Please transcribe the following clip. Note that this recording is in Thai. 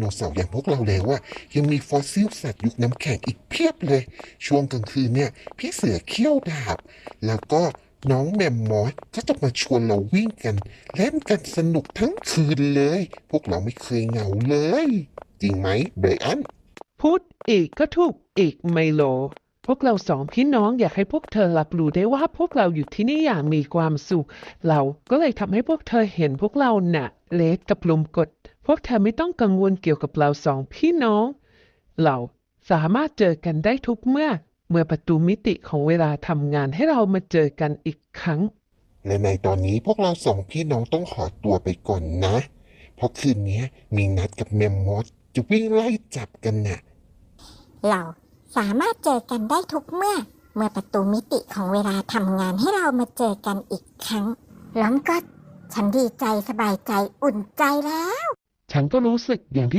โนเสาร์อย่างพวกเราแล้วอะยังมีฟอสซิลสัตว์ยุคน้ำแข็งอีกเพียบเลย ช่วงกลางคืนเนี่ย พี่เสือเขี้ยวดาบ แล้วก็น้องแมมมอสก็จะมาชวนเราวิ่งกัน เล่นกันสนุกทั้งคืนเลย พวกเราไม่เคยเหงาเลย จริงไหมเบรอัน พูดอีกก็ถูกอีกไมโล พวกเราสองพี่น้องอยากให้พวกเธอรับรู้ได้ว่าพวกเราอยู่ที่นี่อย่างมีความสุข เราก็เลยทำให้พวกเธอเห็นพวกเราน่ะเลสกับลมกด พวกเธอไม่ต้องกังวลเกี่ยวกับเราสองพี่น้อง เราสามารถเจอกันได้ทุกเมื่อ เมื่อประตูมิติของเวลาทำงานให้เรามาเจอกันอีกครั้ง และในตอนนี้พวกเราสองพี่น้องต้องขอตัวไปก่อนนะ เพราะคืนนี้มีนัดกับแมมมอสจะวิ่งไล่จับกันน่ะ เราสามารถเจอกันได้ทุกเมื่อ เมื่อประตูมิติของเวลาทำงานให้เรามาเจอกันอีกครั้งล้อมก็ฉันดีใจสบายใจอุ่นใจแล้ว ฉันก็รู้สึกอย่างที่